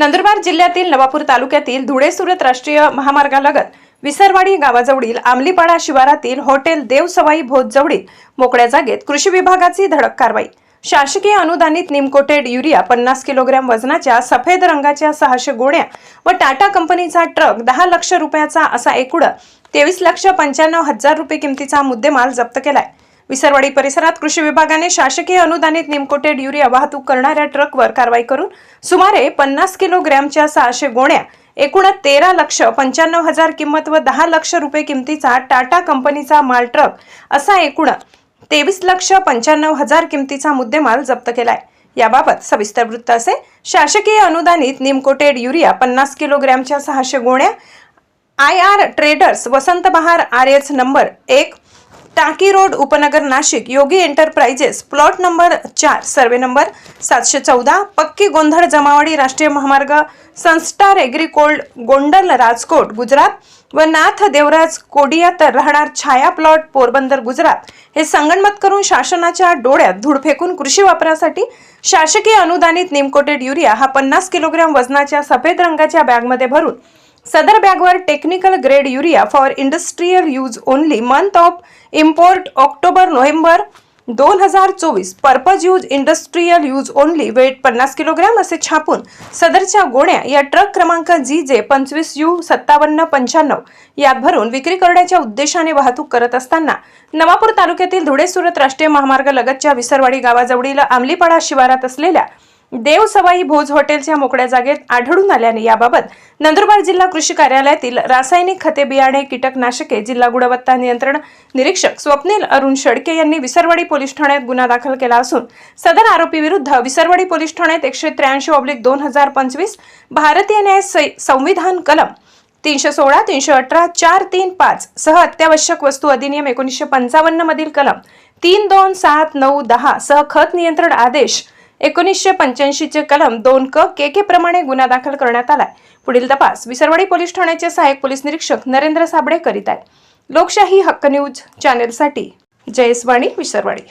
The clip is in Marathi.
नंदुरबार जिल्ह्यातील नवापूर तालुक्यातील धुळे सुरत राष्ट्रीय महामार्गालगत विसरवाडी गावाजवळील आमलीपाडा शिवारातील हॉटेल देवसवाई भोजजवळील मोकळ्या जागेत कृषी विभागाची धडक कारवाई. शासकीय अनुदानित निमकोटेड युरिया पन्नास किलोग्रॅम वजनाच्या सफेद रंगाच्या सहाशे गोण्या व टाटा कंपनीचा ट्रक दहा लक्ष रुपयाचा असा एकूण तेवीस लक्ष पंच्याण्णव हजार रुपये किमतीचा मुद्देमाल जप्त केलाय. विसरवाडी परिसरात कृषी विभागाने शासकीय अनुदानित निमकोटेड युरिया वाहतूक करणाऱ्या ट्रकवर कारवाई करून सुमारे पन्नास किलोग्रॅमच्या सहाशे गोण्या एकूण तेरा लक्ष पंच्याण्णव हजार किंमत व दहा लक्ष रुपये किमतीचा टाटा कंपनीचा माल ट्रक असा एकूण तेवीस लक्ष पंच्याण्णव हजार किमतीचा मुद्देमाल जप्त केलाय. याबाबत सविस्तर वृत्त असे शासकीय अनुदानित निमकोटेड युरिया पन्नास किलोग्रॅमच्या सहाशे गोण्या I R traders Vasant Bahar R H number एक टाकी रोड उपनगर Nashik Yogi enterprises plot number चार सर्वे नंबर सातशे चौदा पक्की गोंधळ जमावाडी राष्ट्रीय महामार्ग संस्टार एग्रीकोल्ड गोंडल राजकोट गुजरात व नाथ देवराज कोडियात राहणार छाया प्लॉट पोरबंदर गुजरात. हे संगणमत करून शासनाच्या डोळ्यात धूळ फेकून कृषी वापरासाठी शासकीय अनुदानित निमकोटेड युरिया हा पन्नास किलोग्रॅम वजनाच्या सफेद रंगाच्या बॅगमध्ये भरून सदर बॅगवर technical grade urea for industrial use only month of import October November दोन हजार चोवीस. Purpose use industrial use only weight पन्नास किलोग्रॅम असे छापून सदरच्या गोण्या या ट्रक क्रमांक जी जे पंचवीस यू सत्तावन्न पंच्याण्णव यात भरून विक्री करण्याच्या उद्देशाने वाहतूक करत असताना नवापूर तालुक्यातील धुळे सुरत राष्ट्रीय महामार्ग लगतच्या विसरवाडी गावाजवळील आमलीपाडा शिवारात असलेल्या देव सवाई भोज हॉटेलच्या मोकळ्या जागेत आढळून आल्याने याबाबत नंदुरबार जिल्हा कृषी कार्यालयातील रासायनिक खते बियाणे कीटकनाशके जिल्हा गुणवत्ता नियंत्रण निरीक्षक स्वप्नील अरुण शडके यांनी विसरवाडी पोलीस ठाण्यात गुन्हा दाखल केला असून सदर आरोपी विरुद्ध विसरवाडी पोलीस ठाण्यात एकशे त्र्याऐंशी ऑब्लिक दोन हजार पंचवीस भारतीय न्याय संविधान कलम तीनशे सोळा तीनशे अठरा चार तीन पाच सह अत्यावश्यक वस्तू अधिनियम एकोणीसशे पंचावन्न मधील कलम तीन दोन सात नऊ दहा सह खत नियंत्रण आदेश एकोणीसशे पंच्याऐंशीचे कलम दोन क के के प्रमाणे गुन्हा दाखल करण्यात आलाय. पुढील तपास विसरवाडी पोलीस ठाण्याचे सहाय्यक पोलीस निरीक्षक नरेंद्र साबळे करीत आहेत. लोकशाही हक्क न्यूज चॅनेलसाठी जयस्वाणी विसरवाडी.